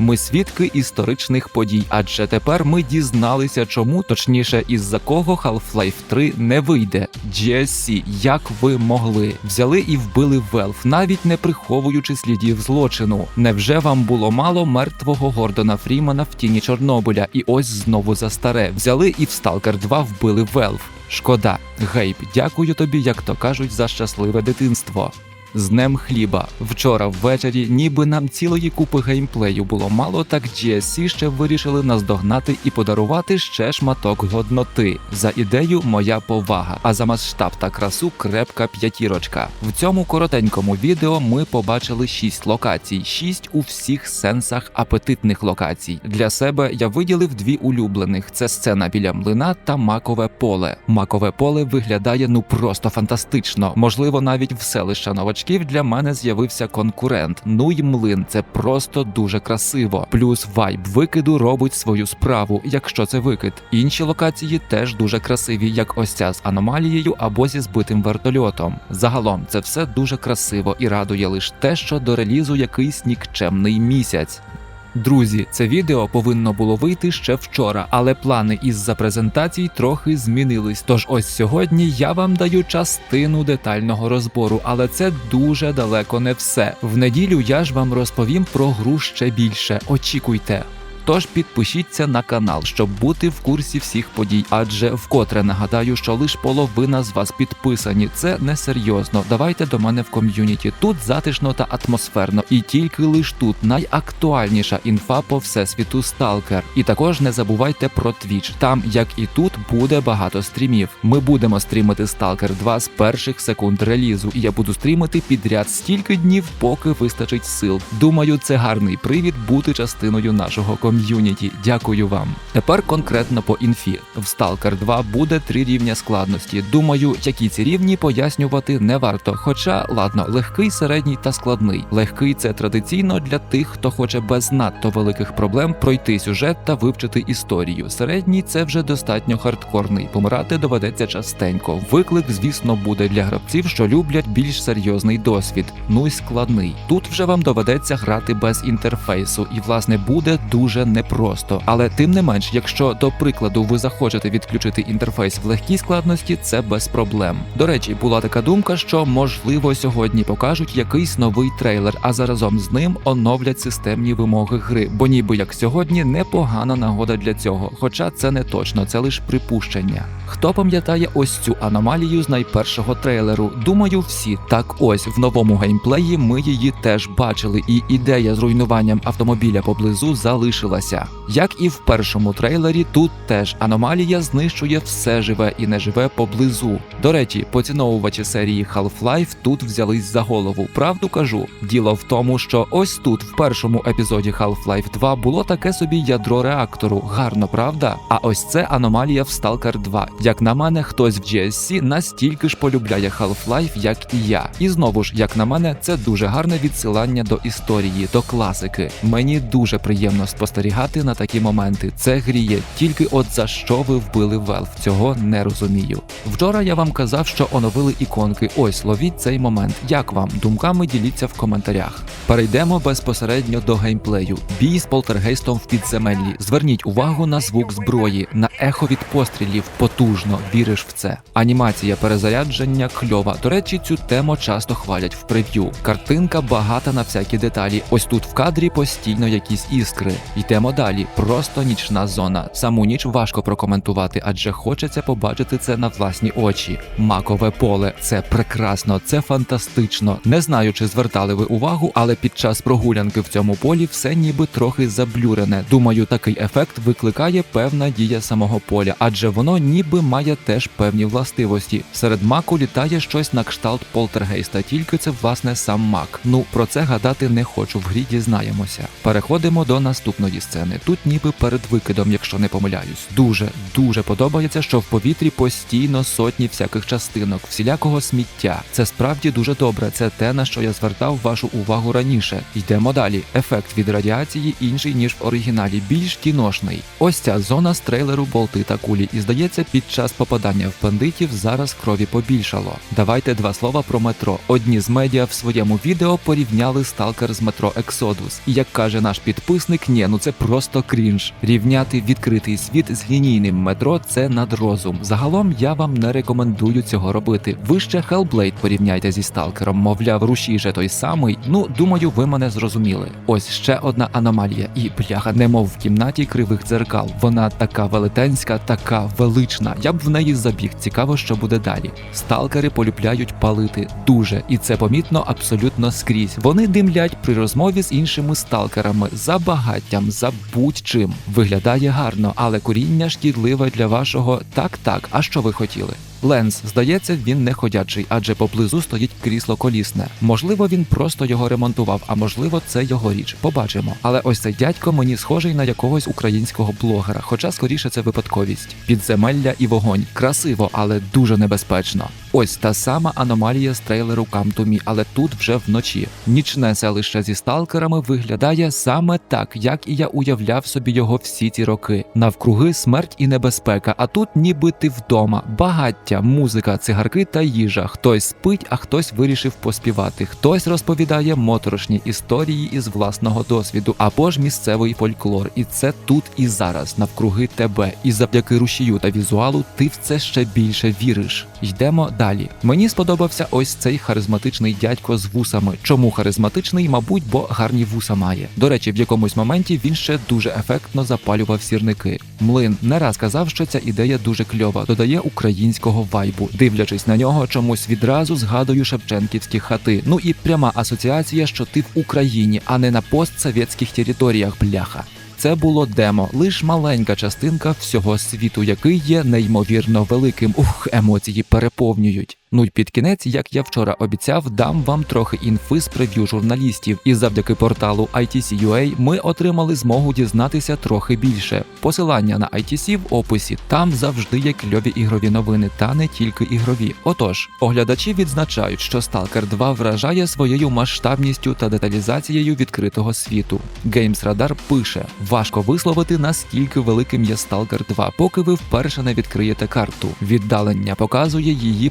Ми свідки історичних подій, адже тепер ми дізналися, чому точніше із-за кого Half-Life 3 не вийде. GSC, як ви могли, взяли і вбили Valve, навіть не приховуючи слідів злочину. Невже вам було мало мертвого Гордона Фрімана в тіні Чорнобиля? І ось знову за старе взяли і в Stalker 2 вбили Valve. Шкода, Гейб, дякую тобі, як то кажуть, за щасливе дитинство. З днем хліба. Вчора ввечері, ніби нам цілої купи геймплею було мало, так GSC ще вирішили наздогнати і подарувати ще шматок годноти. За ідею моя повага, а за масштаб та красу крепка п'ятірочка. В цьому коротенькому відео ми побачили шість локацій, шість у всіх сенсах апетитних локацій. Для себе я виділив дві улюблених: це сцена біля млина та макове поле. Макове поле виглядає ну просто фантастично. Можливо, навіть в селища новачків для мене з'явився конкурент. Ну й млин, це просто дуже красиво. Плюс вайб викиду робить свою справу, якщо це викид. Інші локації теж дуже красиві, як ось ця з аномалією або зі збитим вертольотом. Загалом це все дуже красиво і радує лише те, що до релізу якийсь нікчемний місяць. Друзі, це відео повинно було вийти ще вчора, але плани із-за презентацій трохи змінились. Тож ось сьогодні я вам даю частину детального розбору, але це дуже далеко не все. В неділю я ж вам розповім про гру ще більше. Очікуйте. Тож підпишіться на канал, щоб бути в курсі всіх подій. Адже вкотре нагадаю, що лише половина з вас підписані. Це несерйозно. Давайте до мене в ком'юніті. Тут затишно та атмосферно, і тільки лиш тут найактуальніша інфа по всесвіту Сталкер. І також не забувайте про Twitch. Там, як і тут, буде багато стрімів. Ми будемо стрімити Stalker 2 з перших секунд релізу, і я буду стрімити підряд стільки днів, поки вистачить сил. Думаю, це гарний привід бути частиною нашого ком'юніті. Дякую вам. Тепер конкретно по інфі. В Stalker 2 буде три рівня складності. Думаю, які ці рівні пояснювати не варто. Хоча, ладно, легкий, середній та складний. Легкий це традиційно для тих, хто хоче без надто великих проблем пройти сюжет та вивчити історію. Середній це вже достатньо хардкорний. Помирати доведеться частенько. Виклик, звісно, буде для гравців, що люблять більш серйозний досвід. Ну й складний. Тут вже вам доведеться грати без інтерфейсу, і власне буде дуже непросто. Але тим не менш, якщо до прикладу ви захочете відключити інтерфейс в легкій складності, це без проблем. До речі, була така думка, що можливо сьогодні покажуть якийсь новий трейлер, а заразом з ним оновлять системні вимоги гри, бо ніби як сьогодні непогана нагода для цього. Хоча це не точно, це лише припущення. Хто пам'ятає ось цю аномалію з найпершого трейлеру? Думаю, всі так ось в новому геймплеї ми її теж бачили, і ідея з руйнуванням автомобіля поблизу залишилася. Як і в першому трейлері, тут теж аномалія знищує все живе і неживе поблизу. До речі, поціновувачі серії Half-Life тут взялись за голову. Правду кажу. Діло в тому, що ось тут, в першому епізоді Half-Life 2, було таке собі ядро реактору. Гарно, правда? А ось це аномалія в Stalker 2. Як на мене, хтось в GSC настільки ж полюбляє Half-Life, як і я. І знову ж, як на мене, це дуже гарне відсилання до історії, до класики. Мені дуже приємно спостерігати на такі моменти. Це гріє. Тільки от за що ви вбили Valve, цього не розумію. Вчора я вам казав, що оновили іконки. Ось ловіть цей момент. Як вам? Думками діліться в коментарях. Перейдемо безпосередньо до геймплею. Бій з полтергейстом в підземеллі. Зверніть увагу на звук зброї, на ехо від пострілів. Потужно віриш в це. Анімація перезарядження кльова. До речі, цю тему часто хвалять в прев'ю. Картинка багата на всякі деталі. Ось тут в кадрі постійно якісь іскри. Йдемо далі. Просто нічна зона. Саму ніч важко прокоментувати, адже хочеться побачити це на власні очі. Макове поле це прекрасно, це фантастично. Не знаю, чи звертали ви увагу, але під час прогулянки в цьому полі все ніби трохи заблюрене. Думаю, такий ефект викликає певна дія самого поля, адже воно ніби має теж певні властивості. Серед маку літає щось на кшталт полтергейста, тільки це власне сам мак. Ну про це гадати не хочу. В грі дізнаємося. Переходимо до наступної деякі сцени. Тут ніби перед викидом, якщо не помиляюсь. Дуже дуже подобається, що в повітрі постійно сотні всяких частинок, всілякого сміття. Це справді дуже добре. Це те, на що я звертав вашу увагу раніше. Йдемо далі. Ефект від радіації інший ніж в оригіналі, більш кіношний. Ось ця зона з трейлеру болти та кулі. І здається, під час попадання в бандитів зараз крові побільшало. Давайте два слова про метро. Одні з медіа в своєму відео порівняли сталкер з метро Ексодус. І як каже наш підписник, ні, ну це просто крінж. Рівняти відкритий світ з лінійним метро це надрозум. Загалом я вам не рекомендую цього робити. Ви ще Hellblade порівняйте зі сталкером, мовляв, рушій же той самий. Ну, думаю, ви мене зрозуміли. Ось ще одна аномалія, і бляха, немов в кімнаті кривих дзеркал. Вона така велетенська, така велична. Я б в неї забіг. Цікаво, що буде далі. Сталкери полюбляють палити дуже, і це помітно абсолютно скрізь. Вони димлять при розмові з іншими сталкерами за багаттям, за будь-чим. Виглядає гарно, але коріння шкідливе для вашого так-так. А що ви хотіли? Ленс, здається, він не ходячий, адже поблизу стоїть крісло колісне. Можливо, він просто його ремонтував, а можливо, це його річ. Побачимо. Але ось цей дядько мені схожий на якогось українського блогера, хоча скоріше це випадковість. Підземелля і вогонь. Красиво, але дуже небезпечно. Ось та сама аномалія з трейлеру Come to Me, але тут вже вночі. Нічне селище зі сталкерами виглядає саме так, як і я уявляв собі його всі ці роки. Навкруги смерть і небезпека, а тут ніби ти вдома, багаття, музика, цигарки та їжа. Хтось спить, а хтось вирішив поспівати. Хтось розповідає моторошні історії із власного досвіду або ж місцевий фольклор. І це тут і зараз, навкруги тебе. І завдяки рушію та візуалу ти в це ще більше віриш. Йдемо далі. Мені сподобався ось цей харизматичний дядько з вусами. Чому харизматичний? Мабуть, бо гарні вуса має. До речі, в якомусь моменті він ще дуже ефектно запалював сірники. Млин не раз казав, що ця ідея дуже кльова, додає українського вайбу. Дивлячись на нього, чомусь відразу згадую шевченківські хати. Ну і пряма асоціація, що ти в Україні, а не на постсовєтських територіях, бляха. Це було демо, лиш маленька частинка всього світу, який є неймовірно великим. Ух, емоції переповнюють. Ну й під кінець, як я вчора обіцяв, дам вам трохи інфи з прев'ю журналістів, і завдяки порталу ITC.ua ми отримали змогу дізнатися трохи більше. Посилання на ITC в описі. Там завжди є кльові ігрові новини, та не тільки ігрові. Отож, оглядачі відзначають, що Stalker 2 вражає своєю масштабністю та деталізацією відкритого світу. Games Radar пише: важко висловити наскільки великим є Stalker 2, поки ви вперше не відкриєте карту. Віддалення показує її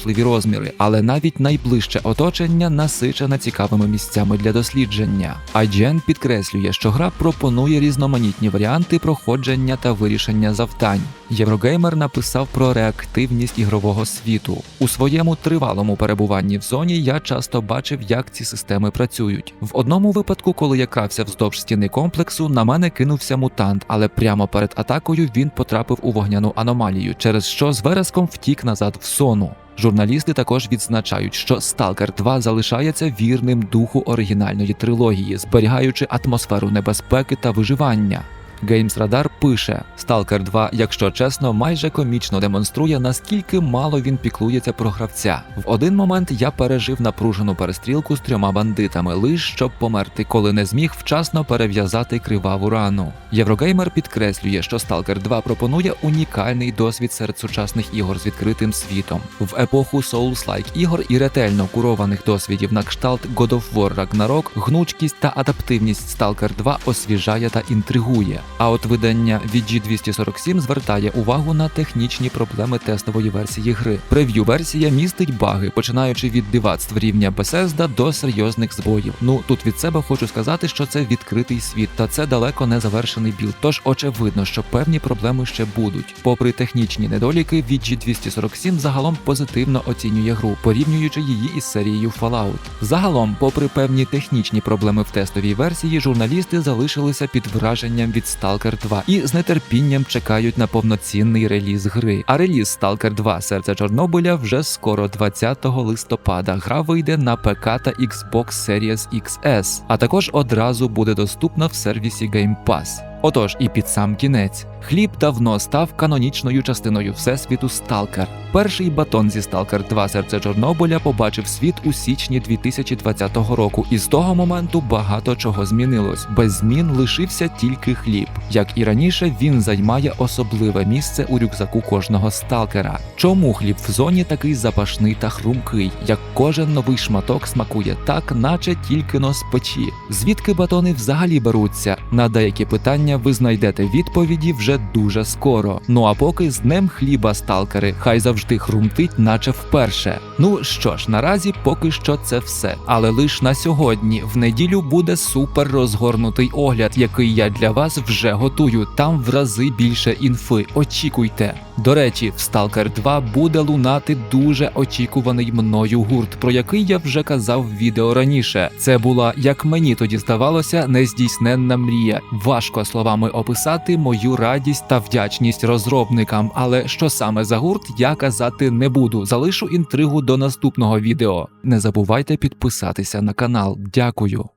приголомшливі розміри, але навіть найближче оточення насичене цікавими місцями для дослідження. IGN підкреслює, що гра пропонує різноманітні варіанти проходження та вирішення завдань. Єврогеймер написав про реактивність ігрового світу. У своєму тривалому перебуванні в зоні я часто бачив, як ці системи працюють. В одному випадку, коли я крався вздовж стіни комплексу, на мене кинувся мутант, але прямо перед атакою він потрапив у вогняну аномалію, через що з вереском втік назад в зону. Журналісти також відзначають, що Сталкер 2 залишається вірним духу оригінальної трилогії, зберігаючи атмосферу небезпеки та виживання. Games Radar пише: Stalker 2, якщо чесно, майже комічно демонструє, наскільки мало він піклується про гравця. В один момент я пережив напружену перестрілку з трьома бандитами, лиш щоб померти, коли не зміг вчасно перев'язати криваву рану. Єврогеймер підкреслює, що Stalker 2 пропонує унікальний досвід серед сучасних ігор з відкритим світом. В епоху Souls-like ігор і ретельно курованих досвідів на кшталт God of War Ragnarok, гнучкість та адаптивність Stalker 2 освіжає та інтригує. А от видання VG247 звертає увагу на технічні проблеми тестової версії гри. Прев'ю версія містить баги, починаючи від дивацтв рівня Bethesda до серйозних збоїв. Ну тут від себе хочу сказати, що це відкритий світ, та це далеко не завершений білд. Тож очевидно, що певні проблеми ще будуть. Попри технічні недоліки, VG247 загалом позитивно оцінює гру, порівнюючи її із серією Fallout. Загалом, попри певні технічні проблеми в тестовій версії, журналісти залишилися під враженням від Stalker 2 і з нетерпінням чекають на повноцінний реліз гри. А реліз Stalker 2 Серце Чорнобиля вже скоро 20 листопада. Гра вийде на ПК та Xbox Series XS, а також одразу буде доступна в сервісі Game Pass. Отож, і під сам кінець, хліб давно став канонічною частиною всесвіту Сталкер. Перший батон зі Сталкер 2 серце Чорнобиля побачив світ у січні 2020 року, і з того моменту багато чого змінилось. Без змін лишився тільки хліб. Як і раніше, він займає особливе місце у рюкзаку кожного сталкера. Чому хліб в зоні такий запашний та хрумкий, як кожен новий шматок смакує так, наче тільки но з печі? Звідки батони взагалі беруться? На деякі питання ви знайдете відповіді вже дуже скоро. Ну а поки з днем хліба, сталкери, хай завжди хрумтить, наче вперше. Ну що ж, наразі поки що це все. Але лиш на сьогодні, в неділю, буде супер розгорнутий огляд, який я для вас вже готую. Там в рази більше інфи. Очікуйте. До речі, в Stalker 2 буде лунати дуже очікуваний мною гурт, про який я вже казав в відео раніше. Це була, як мені тоді здавалося, нездійсненна мрія. Важко словами описати мою радість та вдячність розробникам, але що саме за гурт, я казати не буду. Залишу інтригу до наступного відео. Не забувайте підписатися на канал. Дякую.